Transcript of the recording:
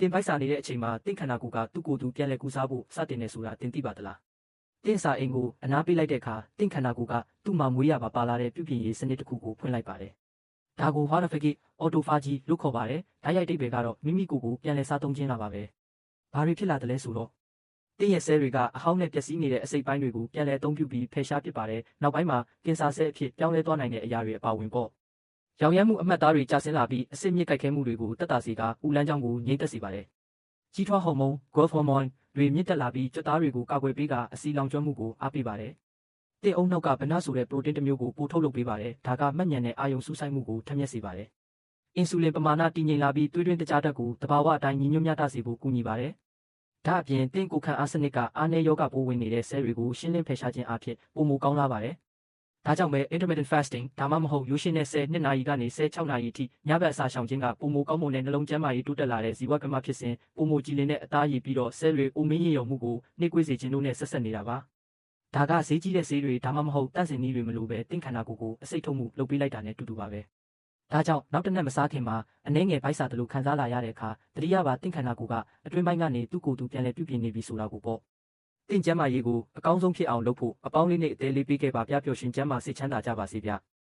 တင်ပိုက်စာနေတဲ့အချိန်မှာတင့်ခန္ဓာကိုယ်ကသူ့ကိုယ်သူပြန်လဲကူစားဖို့စတင်နေဆိုတာတင်သိပါသလားတင်စာအိမ်ကိုအနားပေးလိုက်တဲ့အခါတင့်ခန္ဓာကိုယ်ကသူ့မှာမွေးရပါပါလာတဲ့ပြုပြင်ရေးစနစ်တစ်ခုကိုဖွင့်လိုက်ပါတယ်ဒါကို horrific autophagy လို့ခေါ်ပါတယ်ဓာတ်ရိုက်တိတ်ပဲကတော့မိမိကိုယ်ကိုပြန်လဲစားသုံးခြင်းလာပါပဲဘာတွေဖြစ်လာတယ်လဲဆိုတော့တင်းရဲ့ဆဲတွေကအဟောင်းနဲ့ပျက်စီးနေတဲ့အစိတ်ပိုင်းတွေကိုပြန်လဲအသုံးပြုပြီးဖယ်ရှားပစ်ပါတယ်နောက်ပိုင်းမှာကင်ဆာဆဲအဖြစ်ပြောင်းလဲသွားနိုင်တဲ့အရာတွေအပါအဝင်ပေါ့ ရောင်ရမ်းမှုအမှတ်အသားတွေကျဆင်းလာပြီးအဆင့်မြင့်ကြိုက်ခဲမှုတွေကိုတက်တာစီကဦးလန်းချောင်းကိုငြိမ့်သက်စေပါတယ်။ကြီးထွားဟော်မုန်း growth hormone တွေမြင့်တက်လာပြီးကြွက်သားတွေကိုကာကွယ်ပေးကအစီလောင်ကျွမ်းမှုကိုအားပေးပါတယ်။တစ်အုံနောက်ကဗနဆိုတဲ့ protein တစ်မျိုးကိုပို့ထုတ်လုပ်ပေးပါတယ်။ဒါကမှတ်ဉာဏ်နဲ့အာယုံစူးစိုက်မှုကိုထက်မြက်စေပါတယ်။အင်ဆူလင်ပမာဏတည်ငြိမ်လာပြီးသွေးတွင်းတကြားဓာတ်ကိုတဘာဝအတိုင်းညီညွတ်မျှတစေဖို့ကူညီပါတယ်။ဒါအပြင်တင့်ကိုယ်ခံအားစနစ်ကအားနည်းယောဂပိုးဝင်နေတဲ့ဆဲတွေကိုရှင်းလင်းဖယ်ရှားခြင်းအဖြစ်ပုံမကောင်းလာပါတယ်။ ဒါကြောင့်ပဲ intermittent fasting ဒါမှမဟုတ်ရိုးရှင်းတဲ့10နှစ်နာရီကနေ16နာရီအထိညဘက်အစာရှောင်ခြင်းကပုံမကောင်းမွန်တဲ့နှလုံးကျန်းမာရေးတိုးတက်လာတဲ့ဇီဝကမ္မဖြစ်စဉ်ပုံမကြည်လင်တဲ့အသားရည်ပြီးတော့ဆဲတွေအိုမင်းရည်ရုံမှုကိုနှိကွေးစေခြင်းတို့နဲ့ဆက်ဆက်နေတာပါ။ဒါကဈေးကြီးတဲ့ဈေးတွေဒါမှမဟုတ်တန့်စင်နည်းတွေမလိုပဲတင့်ခန္ဓာကိုယ်ကိုအစိတ်ထုတ်မှုလုပ်ပေးလိုက်တာနဲ့တူတူပါပဲ။ဒါကြောင့်နောက်တစ်နက်မစားခင်မှာအနှဲငယ်ဗိုက်စာတလို့ခံစားလာရတဲ့အခါတတိယပါတင့်ခန္ဓာကိုယ်ကအတွင်းပိုင်းကနေသူ့ကိုယ်သူပြန်လဲပြုပြင်နေပြီဆိုတာကိုပေါ့။ တင့်ကျမ်းမာရေးကိုအကောင်းဆုံးဖြစ်အောင်လုပ်ဖို့အပေါင်းလေးနဲ့အသေးလေးပေးခဲ့ပါပြပျော်ရွှင်ကျမ်းမာစိတ်ချမ်းသာကြပါစေဗျ။